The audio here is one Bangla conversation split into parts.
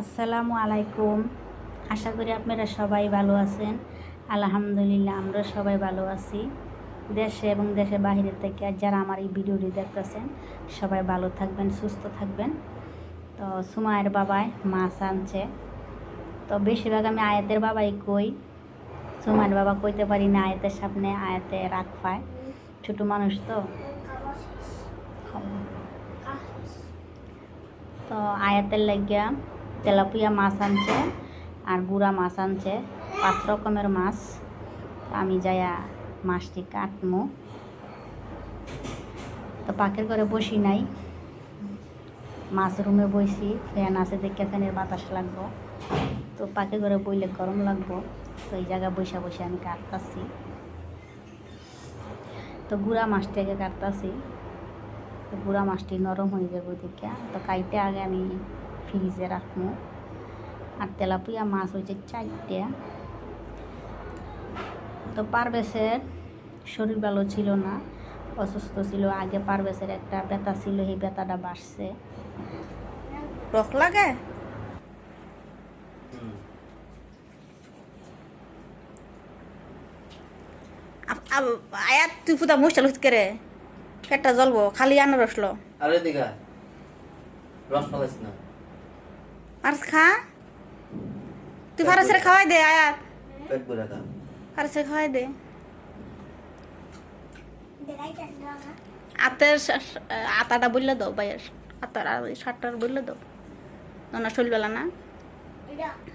আসসালামু আলাইকুম। আশা করি আপনারা সবাই ভালো আছেন। আলহামদুলিল্লাহ, আমরা সবাই ভালো আছি। দেশে এবং দেশের বাইরে থেকে যারা আমার এই ভিডিওটি দেখতেছেন, সবাই ভালো থাকবেন, সুস্থ থাকবেন। তো সুমায়ের বাবাই মাছ আনছে। তো বেশিরভাগ আমি আয়াতের বাবাই কই। সুমায়ের বাবা কইতে পারি না, আয়াতের সামনে আয়াতে রাগ পায়। ছোটো মানুষ তো। তো আয়াতের লাগিয়া তেলাপিয়া মাছ আনছে আর গুড়া মাছ আনছে। পাঁচ রকমের মাছ। আমি যাইয়া মাছটি কাটমু। তো পাকের করে বসি নাই। মাছ রুমে বইছি, ফ্যান আছে দেখে ফ্যানের বাতাস লাগবো। তো পাকে করে বইলে গরম লাগবো। তো এই জায়গায় বসে বসে আমি কাটতাছি। তো গুড়া মাছটাকে কাটতাছি। তো গুঁড়া মাছটি নরম হয়ে যাবে ওদিকে তো কাইটে আগে আমি ফ্রিজে রাখব আর তেলাপিয়া মাছ হয়েছে চারটে। তো পারবেশের শরীর ভালো ছিল না অসুস্থ ছিল। আগে পারবেশের একটা ব্যথা ছিল সেই ব্যথাটা বাড়ছে। রক লাগে? আয়াত তুই পুতা মুস্টাল হইত করে? পেটটা জ্বলবো খালি আনারস লো আরে দিঘা রস না। আর খা। তুই ফারাসের খাওয়াই দে আয়াত। পেট ভরে খা ফারাসের খাওয়াই দে। আতের আতাটা বললে দাও ভাইয়ের। আতার আর ওই শার্টটার বললে দাও। না? না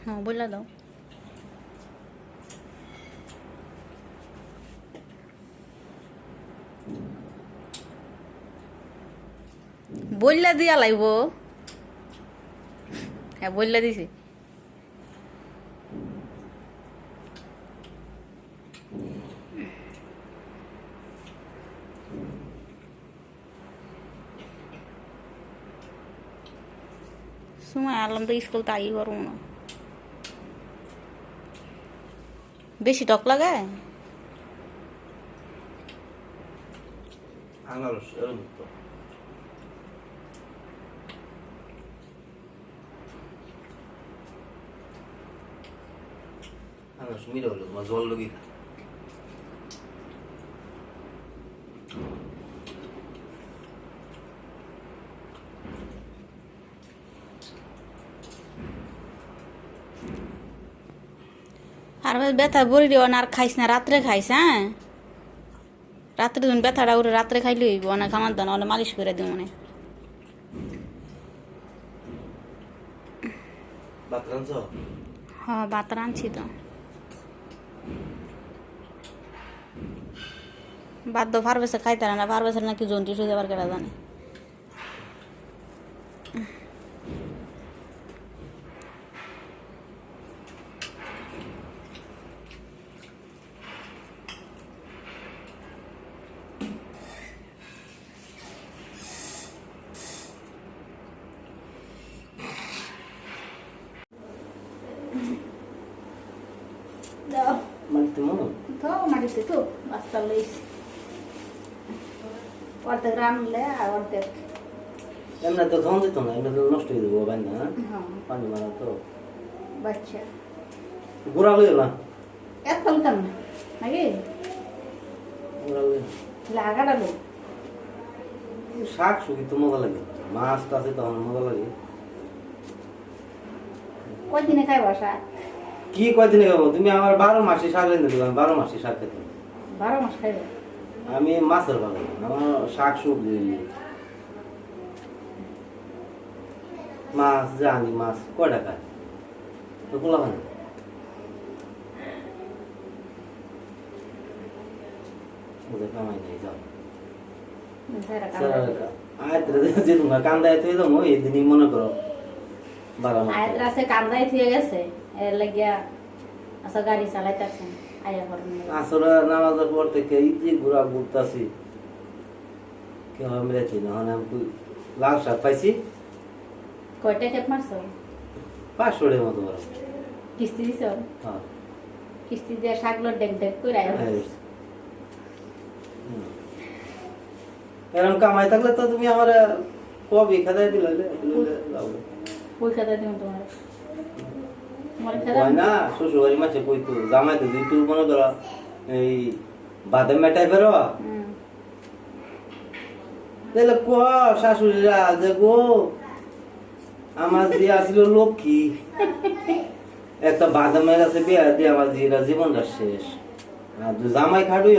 হ্যাঁ বললে দাও। বললে দিয়া লাগব। হ্যাঁ বললে দিছি সময় আলাম তো স্কুল তাই করব না বেশি টক লাগে আনারস এরকম মিলে হলো তোমার জল লগি খা আর ব্যথা বড়ি দিও না আর খাইস না রাত্রে খাইস হ্যাঁ? রাত্রে তুমি ব্যথাটা উঠে রাত্রে খাইলে হইব অনেক আমার দান অনেক মালিশ করে দিও মনে হ্যাঁ ভাত রাঁধছি তো। ভাত তো ফার্মেসে খাইতে না ফার্মেসের নাকি জন্টিস হয়ে যাবার কেটা জানে তো মাটিতে তো বাস্তা লইছি। অর্ধেক রানলে আর অর্ধেক। এমনি তো ধন দিত না এমনি নষ্ট হয়ে বাইন না হ্যাঁ? পানি মারা তো। বাচ্চা। গুড়া লইও না? এত ফলতাম না নাকি? গুড়া লইও লাগাটা শাক শুকি তো মজা লাগে। মাছ আছে তখন মজা লাগে। কয়দিনে খাই বসা কি কয়দিনে খাব তুমি আমার বারো মাসে শাক রেঁধে দিবে বারো মাসে শাক খেতে। বারো মাস খাইবে? আমি মাছের ভালো আমার শাক সবজি। মাছ জানি মাছ কয় টাকা তো কোলা হয় ওদের কামাই নেই যাও। যারা কামড়ায়। আয়ত্রে যে তোমার কান্দায় তুই তো এই দিনই মনে করো বারো মাস কান্দাই থুয়ে গেছে। এর লাগিয়া আচ্ছা গাড়ি চালাইতেছেন আয়া করেন আসলে নামাজের পর থেকে এই যে ঘোরা ঘুরতাছি কেউ মিলাইছি না মানে আমি কই- লাল শাক পাইছি। কয়টা খেপ মারছো? পাঁচশো টাকার মতো বড় কিস্তি দিছ? হ্যাঁ। কিস্তি দিয়ে শাকলো ডেক ডেক করে আয়া হ্যাঁ। এরকম কামাই থাকলে তো তুমি আমার কবি খাতায় দিলে পয়সা দিব তোমার? না শ্বশুর বাড়ি মাছে কইতো জামাই তো তুই মনে কর এই বাদাম মেটাই তাহলে ক শাশুড়িরা যে গো আমার যে আসলে লক্ষ্মী একটা বাদামের আছে বিয়া দিয়ে আমার জিরা জীবনটা শেষ। আর জামাই খাটুই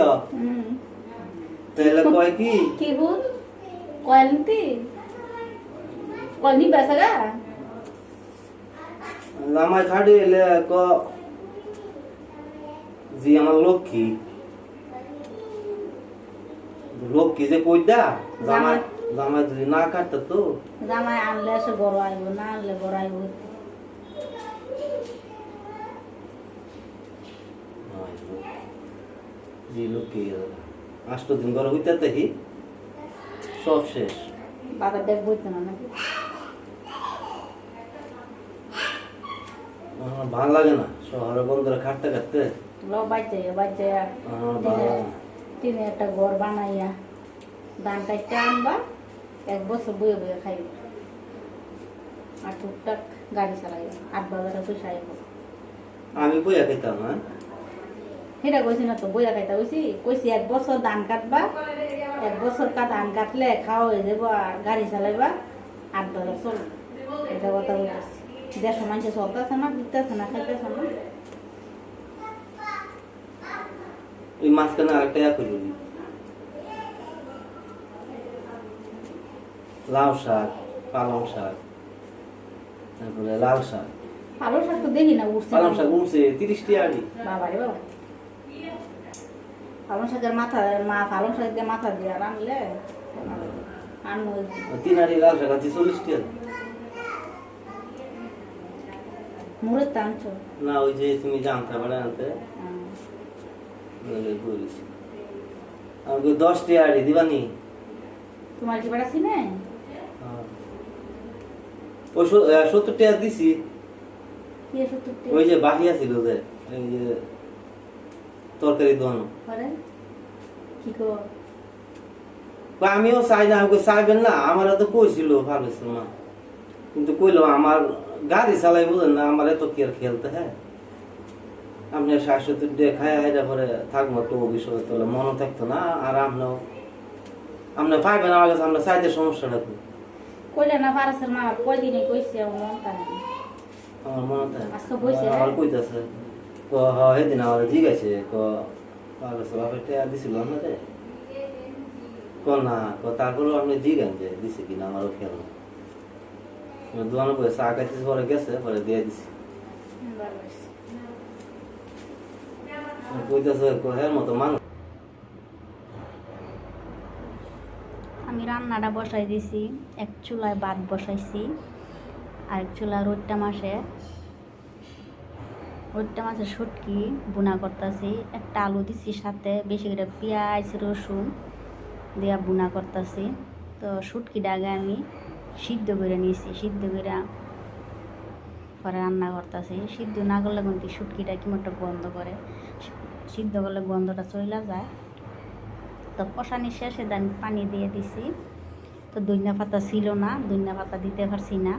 তাহলে কয় কি? কি কয়ালি বেসা জামাই খাড়ি এলে ক জি আমার লক্ষ্মী লক্ষ্মী যে কইদা জামাই জামাই। যদি না কাটতো তো? জামাই আনলে সে বড় আইব না আনলে বড় আইব জি লক্ষ্মী। আষ্ট দিন ঘরে হইতে সব শেষ। বাবার ডেক বইতে না আমার ভালো লাগে না। শহরে বন্ধুরা খাটতে খাটতে। তিনে একটা ঘর বানাইয়া ধান কাটতে আনবা এক বছর বয়ে বয়ে খাইবে। আর টুকটাক গাড়ি চালাইবে আট বাজারে পয়সা আইব। আমি বইয়া খেতাম হ্যাঁ? সেটা কইছি না তো বইয়া খাইতে কইছি কইছি এক বছর ধান কাটবা এক বছর কা ধান কাটলে খাওয়া হয়ে যাব আর গাড়ি চালাইবা আট বাজার চল এটা কথা বলতেছি। দেড়শো মানুষে চলতেছে না দিতেছে না খাইতেছে না ওই মাঝখানে আরেকটা ইয়া করে লাউ শাক পালং শাক তারপরে লাল শাক পালং শাক তো দেখি না উঠছে পালং শাক উঠছে তিরিশটি আড়ি বাবা রে বাবা পালং শাকের মাথা মা পালং শাক দিয়ে মাথা দিয়ে রানলে আনু তিন আড়ি লাল শাক আছে চল্লিশটি আড়ি মুড়ের টানছো? না ওই যে তুমি আনতে করিস আমাকে দশটি আড়ি দিবানি তোমার কি ওই সত্তর টাকা দিছি। ওই যে বাকি আছিল যে তরকারি দোনো কি কো আমিও চাই না আমাকে চাইবেন না আমার তো কইছিল ভালো ছিল মা কিন্তু কইলো আমার গাড়ি চালাই বুঝেন না আমার এত কি আর খেলতে হ্যাঁ? আপনি শাশুড়ি দেখায় এটা পরে থাকব তো বিষয় তাহলে মনে থাকতো না আর আপনিও আপনি পাইবেন আমার কাছে আমরা চাইতে সমস্যাটা কি? কইলে না পারাসের মা কয় দিনে কইছে আমার মন মনে আজকে আমার হ্যাঁ? কইতাছে আমার ক দিছিল না রে ক না ক আপনি যে দিছে কিনা আমারও খেয়াল না গেছে দিয়ে দিছি আমি রান্নাটা বসাই দিছি, এক চুলায় ভাত বসাইছি, আর এক চুলা রোট্টা মাসে। রোট্টা মাসে শুটকি বুনা করতেছি, একটা আলু দিছি সাথে, বেশি করে পেঁয়াজ, রসুন দিয়া বুনা করতেছি। তো শুটকিটা আগে আমি সিদ্ধ করে নিয়েছি, সিদ্ধ করে পরে রান্না করতেছি। সিদ্ধ না করলে কিন্তু শুটকিটা কেমন একটা গন্ধ করে। সিদ্ধ করলে গন্ধটা চলে যায়। তো কষানি শেষে দেন পানি দিয়ে দিছি। তো দইনা পাতা ছিল না দইনা পাতা দিতে পারছি না।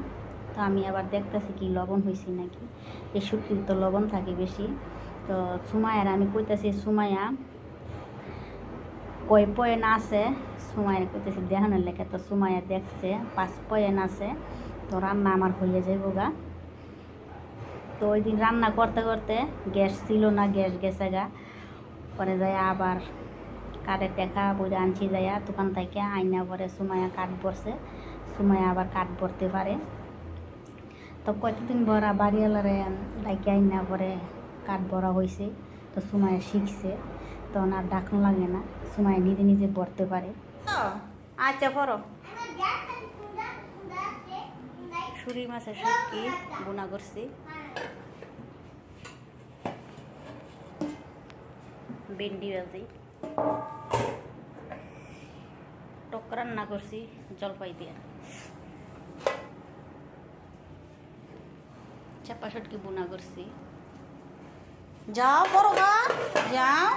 তো আমি আবার দেখতেছি কি লবণ হয়েছে নাকি। এই শুটকির তো লবণ থাকে বেশি। তো সুমায়ার আমি কইতাছি সুমায়া কয় পয়েন আছে সুমায়ের কইতেছি দেখানোর লেখা তো সুমায়া দেখছে, পাঁচ পয়েন আছে, তো রান্না আমার হয়ে যাইব গা। তো ওই দিন রান্না করতে করতে গ্যাস ছিল না, গ্যাস গেছে গা। পরে যায় আবার কাঠের টেকা বইরে আনছি, যাইয়া দোকান থেকে আইনা পরে সুমায়া কাঠ পড়ছে সুমায়া আবার কাঠ পড়তে পারে। তো কতদিন ভরা বাড়িওয়ালারে ডাইকে আইনা পরে কাঠ ভরা হয়েছে তো সুমায়া শিখছে। তো আর ডাকনো লাগে না। সুমায়া নিজে নিজে পড়তে পারে। আচ্ছা পড়ো। সুরি মাছের শুটকি বোনা করছি। ভেন্ডি ভাজি। টক রান্না করছি জলপাই দিয়ে। চাপা শুটকি বোনা করছি। যাও বড় গা যাও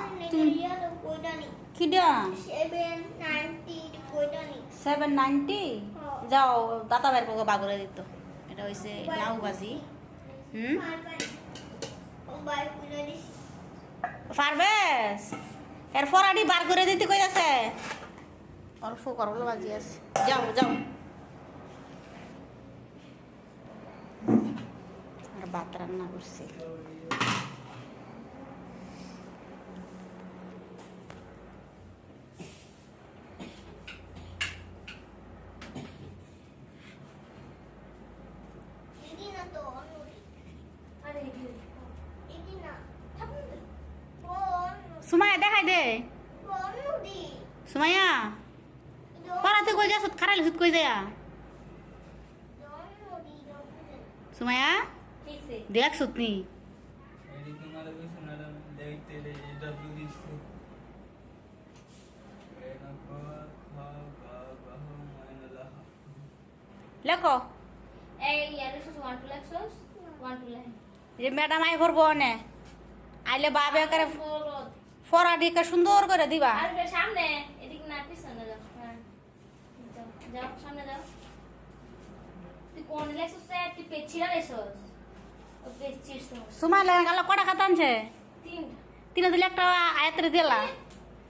খিডা সেভেন নাইনটি যাও দাতা বের পকে বাগরে দিত এটা হয়েছে লাউ ভাজি হুম পারবেস এর ফরাডি বার করে দিতে কই আছে অল্প করল বাজি আছে যাও যাও আর ভাত রান্না করছি দে সুমাইয়া পড়াতে কই গেছত খারাইলে সুত কই যায় সুমাইয়া দেখ সুতনি এদিকে মারা গেছে ম্যাডাম দেখতে ডাব্লিউ দিচ্ছে লেখো যে ম্যাডাম আই করব অনে আইলে বাবে করে ফরাডি কে সুন্দর করে দিবা। সামনে এদিকে না পিছনে যাও। হ্যাঁ যাও সামনে যাও। তুই কোন তুই ও পেছিস লাগে গেল কটা খাতা আনছে? তিনে দিলে একটা আয়াত্রে দিলা।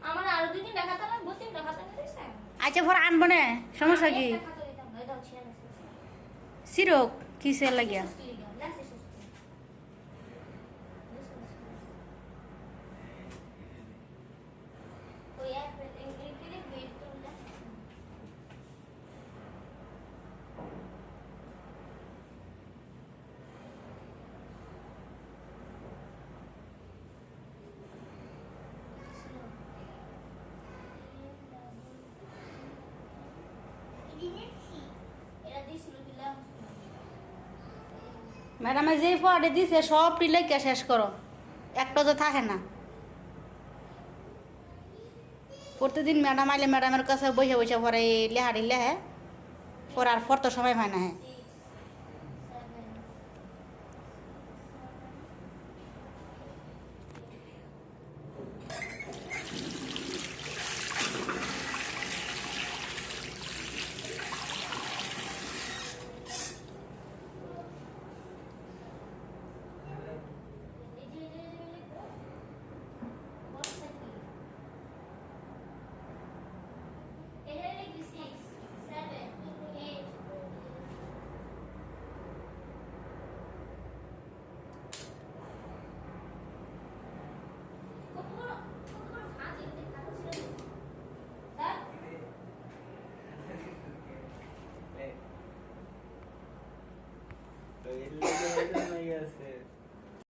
আমার আরও দুই তিনটা খাতা লাগবে তিনটা খাতা দিছে। আচ্ছা ভর আনব না সমস্যা কি? সিরক কিসের লাগিয়া সুস্তি লিগা লেখছিস সুস্তি ওই অ্যাপ ইংলিশ বেট তো লেখছিস এরা দিছিল দিলাম ম্যাডামে যে ফোয়াটে দিছে, সব লেখা শেষ করো? একটা তো থাকে না। প্রতিদিন ম্যাডাম আইলে ম্যাডামের কাছে বসে বসে পরে লেহাড়ি লেহে পড়ার পর তো সময় হয় না হ্যাঁ